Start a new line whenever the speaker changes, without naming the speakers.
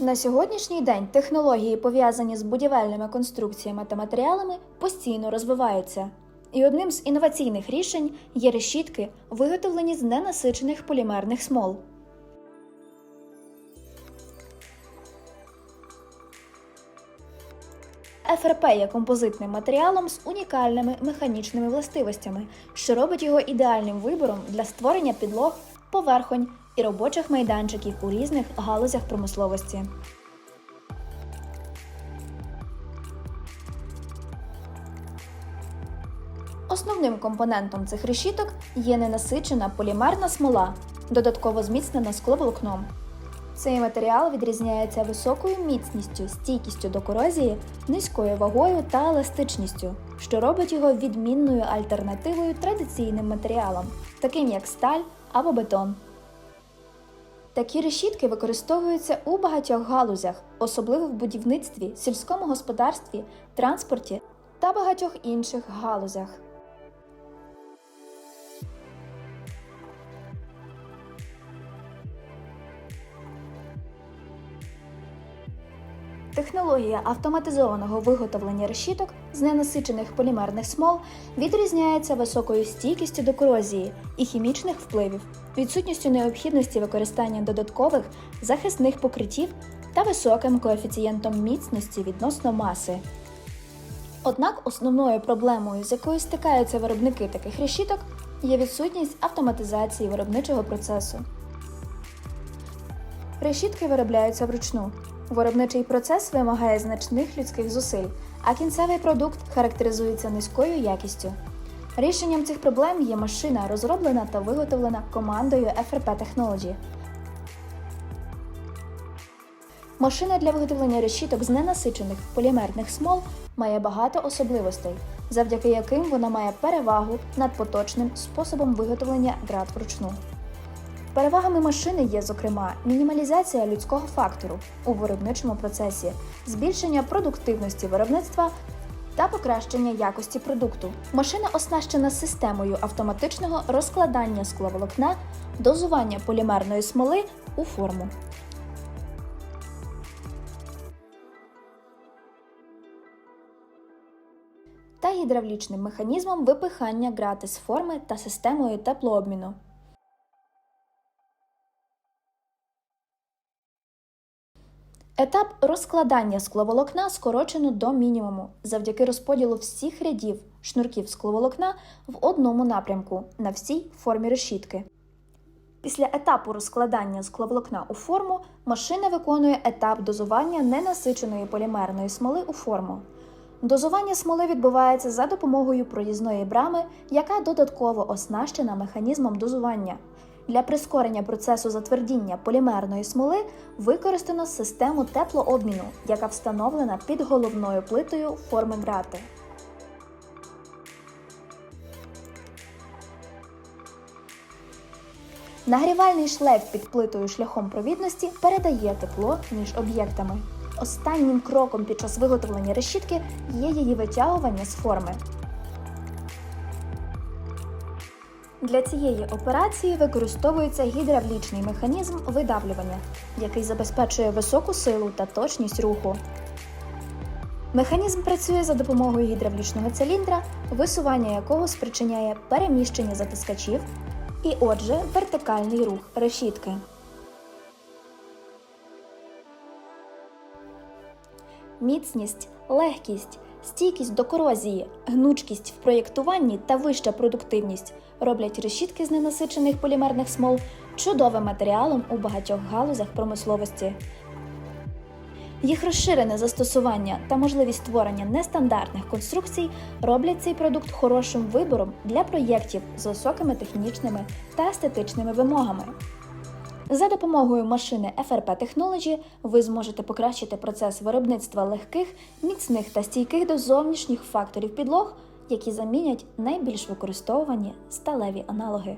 На сьогоднішній день технології, пов'язані з будівельними конструкціями та матеріалами, постійно розвиваються. І одним з інноваційних рішень є решітки, виготовлені з ненасичених полімерних смол. ФРП є композитним матеріалом з унікальними механічними властивостями, що робить його ідеальним вибором для створення підлог, поверхонь і робочих майданчиків у різних галузях промисловості. Основним компонентом цих решіток є ненасичена полімерна смола, додатково зміцнена скловолокном. Цей матеріал відрізняється високою міцністю, стійкістю до корозії, низькою вагою та еластичністю, що робить його відмінною альтернативою традиційним матеріалам, таким як сталь або бетон. Такі решітки використовуються у багатьох галузях, особливо в будівництві, сільському господарстві, транспорті та багатьох інших галузях. Технологія автоматизованого виготовлення решіток з ненасичених полімерних смол відрізняється високою стійкістю до корозії і хімічних впливів, відсутністю необхідності використання додаткових захисних покриттів та високим коефіцієнтом міцності відносно маси. Однак основною проблемою, з якою стикаються виробники таких решіток, є відсутність автоматизації виробничого процесу. Решітки виробляються вручну. Виробничий процес вимагає значних людських зусиль, а кінцевий продукт характеризується низькою якістю. Рішенням цих проблем є машина, розроблена та виготовлена командою FRP Technology. Машина для виготовлення решіток з ненасичених полімерних смол має багато особливостей, завдяки яким вона має перевагу над поточним способом виготовлення град вручну. Перевагами машини є, зокрема, мінімалізація людського фактору у виробничому процесі, збільшення продуктивності виробництва та покращення якості продукту. Машина оснащена системою автоматичного розкладання скловолокна, дозування полімерної смоли у форму. Та гідравлічним механізмом випихання грати з форми та системою теплообміну. Етап розкладання скловолокна скорочено до мінімуму завдяки розподілу всіх рядів шнурків скловолокна в одному напрямку на всій формі решітки. Після етапу розкладання скловолокна у форму машина виконує етап дозування ненасиченої полімерної смоли у форму. Дозування смоли відбувається за допомогою проїзної брами, яка додатково оснащена механізмом дозування. Для прискорення процесу затвердіння полімерної смоли використано систему теплообміну, яка встановлена під головною плитою форми грати. Нагрівальний шлейф під плитою шляхом провідності передає тепло між об'єктами. Останнім кроком під час виготовлення решітки є її витягування з форми. Для цієї операції використовується гідравлічний механізм видавлювання, який забезпечує високу силу та точність руху. Механізм працює за допомогою гідравлічного циліндра, висування якого спричиняє переміщення затискачів і, отже, вертикальний рух решітки. Міцність, легкість, стійкість до корозії, гнучкість в проєктуванні та вища продуктивність роблять решітки з ненасичених полімерних смол чудовим матеріалом у багатьох галузях промисловості. Їх розширене застосування та можливість створення нестандартних конструкцій роблять цей продукт хорошим вибором для проєктів з високими технічними та естетичними вимогами. За допомогою машини FRP Technology ви зможете покращити процес виробництва легких, міцних та стійких до зовнішніх факторів підлог, які замінять найбільш використовувані сталеві аналоги.